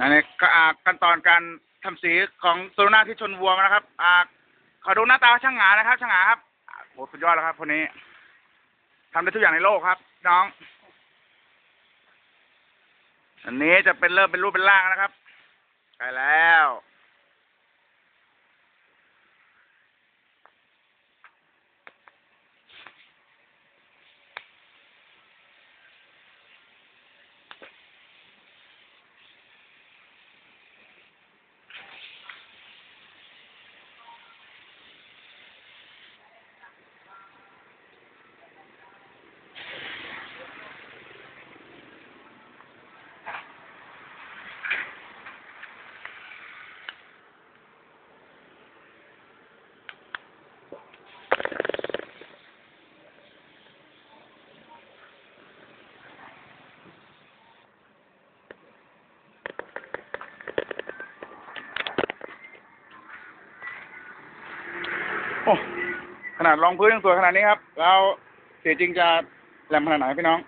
อันนี้ก็อ่าขั้นตอนการทำสีของโซโลนาที่ชนวัวมานะครับ อ่าขอดูหน้าตาช่างหงานะครับช่างหงาครับโหสุดยอดแล้วครับคนนี้ทำได้ทุกอย่างในโลกครับ น้อง อันนี้จะเป็นเริ่มเป็นรูปเป็นร่างนะครับใกล้แล้ว โอ้ขนาดรองพื้นยังสวยขนาดนี้ครับ แล้วเสียจริงจะแหลมขนาดไหนพี่น้อง